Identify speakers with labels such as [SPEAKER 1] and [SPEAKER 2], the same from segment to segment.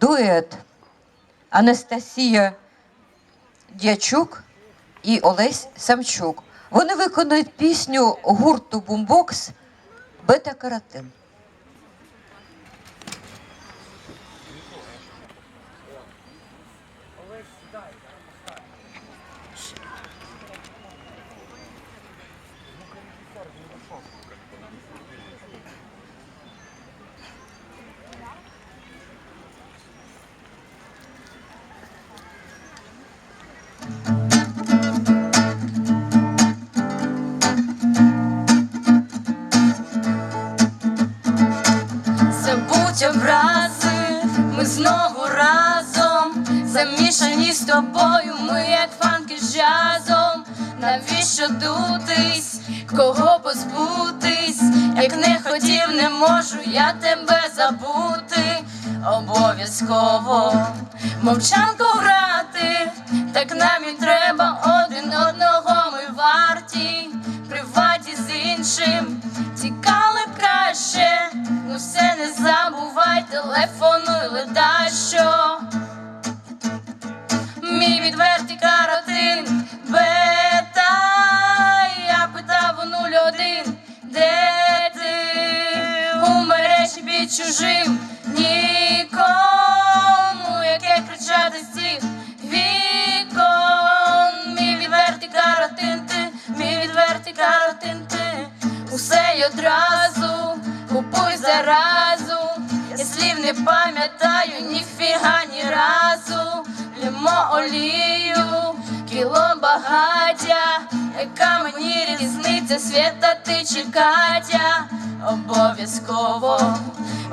[SPEAKER 1] дует Анастасія Дячук і Олесь Самчук. Вони виконують пісню гурту Бумбокс Бета-каротин.
[SPEAKER 2] Забудь образи, ми знову разом, замішані з тобою, ми як фанки з джазом. Навіщо дутись, кого позбутись, як не хотів, не можу я тебе забути. Обов'язково мовчанку грати, так нам і треба телефонуй леда що. Мій відвертий каротин бета, я питав у 01, де ти у мережі під чужим нікому, яке кричати цих вікон. Мій відвертий каротин ти, мій відвертий каротин ти, усе й одразу купуй заразу. Слів не пам'ятаю, ніфіга ні разу. Лємо олію, кіло багаття, яка мені різниця, свята ти чи Катя, обов'язково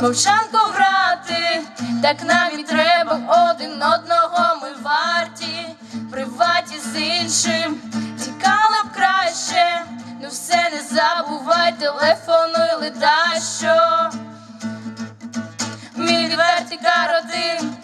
[SPEAKER 2] мовчанку грати, так нам і треба один одного, ми варті, приваті з іншим, тікали б краще, ну все не забувай, телефонуй леда що. Мій відвертий каротин